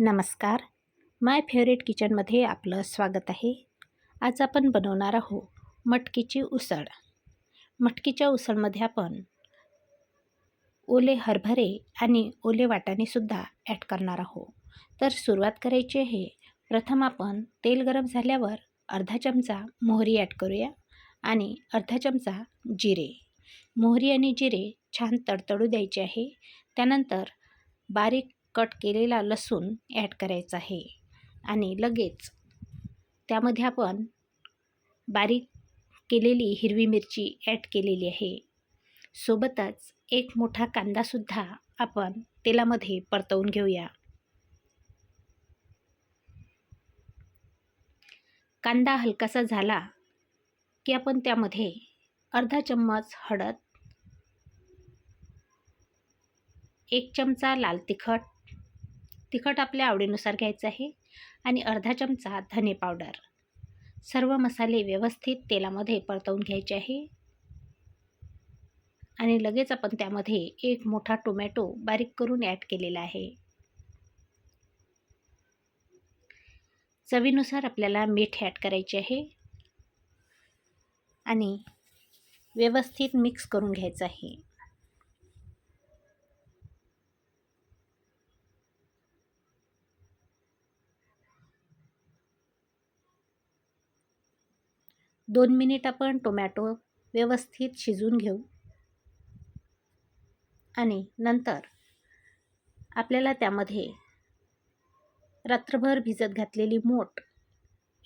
नमस्कार. माय फेवरेट किचनमध्ये आपलं स्वागत आहे. आज आपण बनवणार आहोत मटकीची उसळ. मटकीच्या उसळमध्ये आपण ओले हरभरे आणि ओले वाटाणेसुद्धा ॲड करणार आहोत. तर सुरुवात करायची आहे. प्रथम आपण तेल गरम झाल्यावर अर्धा चमचा मोहरी ॲड करूया आणि अर्धा चमचा जिरे. मोहरी आणि जिरे छान तडतडू द्यायचे आहे. त्यानंतर बारीक कट केलेला लसूण ॲड करायचा आहे. आणि लगेच त्यामध्ये आपण बारीक केलेली हिरवी मिरची ॲड केलेली आहे. सोबतच एक मोठा कांदासुद्धा आपण तेलामध्ये परतवून घेऊया. कांदा हलकासा झाला की आपण त्यामध्ये अर्धा चम्मच हळद एक चमचा लाल तिखट तिखट आपल्या आवडीनुसार घ्यायचं आहे आणि अर्धा चमचा धने पावडर. सर्व मसाले व्यवस्थित तेलामध्ये परतवून घ्यायचे आहे. आणि लगेच आपण त्यामध्ये एक मोठा टोमॅटो बारीक करून ॲड केलेला आहे. चवीनुसार आपल्याला मीठ ॲड करायचे आहे. आणि व्यवस्थित मिक्स करून घ्यायचं आहे. दोन मिनिट आपण टोमॅटो व्यवस्थित शिजून घेऊ. आणि नंतर आपल्याला त्यामध्ये रात्रभर भिजत घातलेली मोठ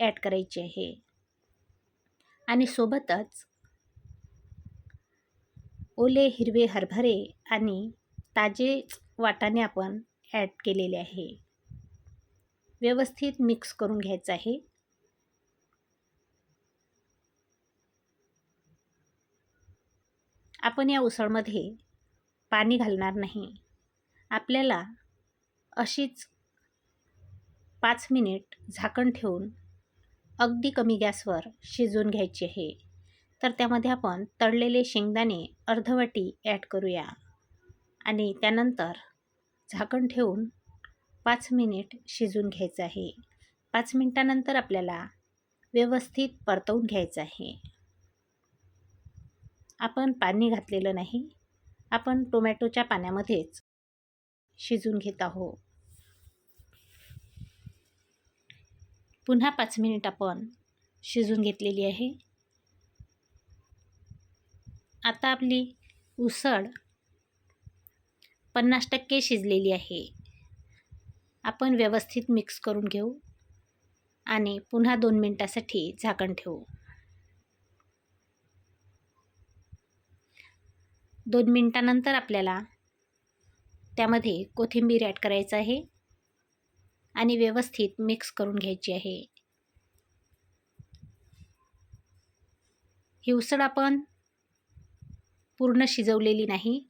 ॲड करायची आहे. आणि सोबतच ओले हिरवे हरभरे आणि ताजे वाटाणे आपण ॲड केलेले आहे. व्यवस्थित मिक्स करून घ्यायचं आहे. आपण या उसळमध्ये पाणी घालणार नाही. आपल्याला अशीच पाच मिनिट झाकण ठेवून अगदी कमी गॅसवर शिजवून घ्यायची आहे. तर त्यामध्ये आपण तळलेले शेंगदाणे अर्धवटी ॲड करूया आणि त्यानंतर झाकण ठेवून पाच मिनिट शिजवून घ्यायचं आहे. पाच मिनटानंतर आपल्याला व्यवस्थित परतवून घ्यायचं आहे. आपण पाणी घातलेलं नाही. आपण टोमॅटोच्या पाण्यामध्येच शिजून घेत आहो पुन्हा पाच मिनिट आपण शिजून घेतलेली आहे. आता आपली उसळ पन्नास टक्के शिजलेली आहे. आपण व्यवस्थित मिक्स करून घेऊ आणि पुन्हा दोन मिनटासाठी झाकण ठेवू. दोन मिनटानंतर आपल्याला त्यामध्ये कोथिंबीर ॲड करायचं आहे आणि व्यवस्थित मिक्स करून घ्यायची आहे. ही उसळ आपण पूर्ण शिजवलेली नाही.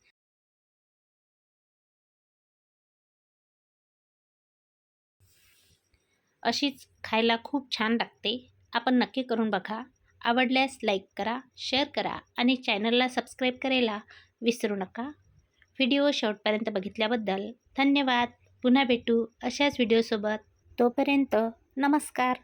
अशीच खायला खूप छान लागते. आपण नक्की करून बघा. आवडल्यास लाईक करा शेअर करा आणि चॅनलला सबस्क्राईब करायला विसरू नका. व्हिडिओ शेवटपर्यंत बघितल्याबद्दल धन्यवाद. पुन्हा भेटू अशाच व्हिडिओसोबत. तोपर्यंत नमस्कार.